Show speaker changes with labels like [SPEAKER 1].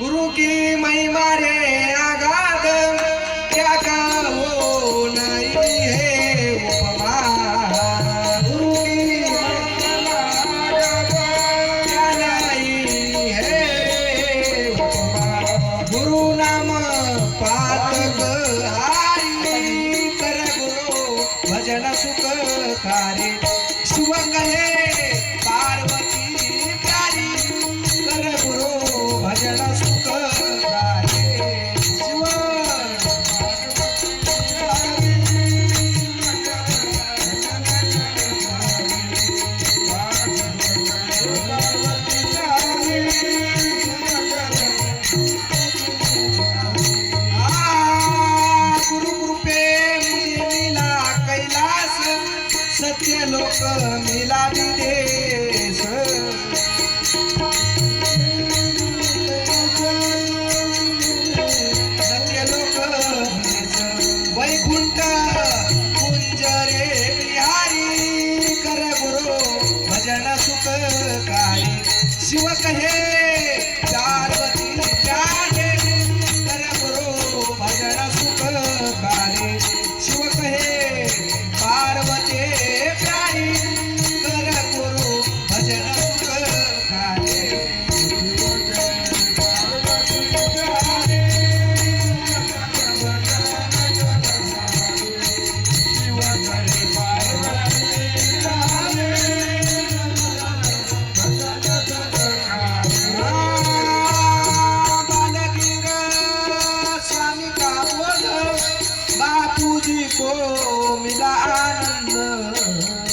[SPEAKER 1] गुरु की महिमा रे आगा देशातले लोक मिला विदेश लोक वैकुंठ कुंज रे बिहारी कर गुरु भजन सुख शिवक हे तुझी को मिला आनंद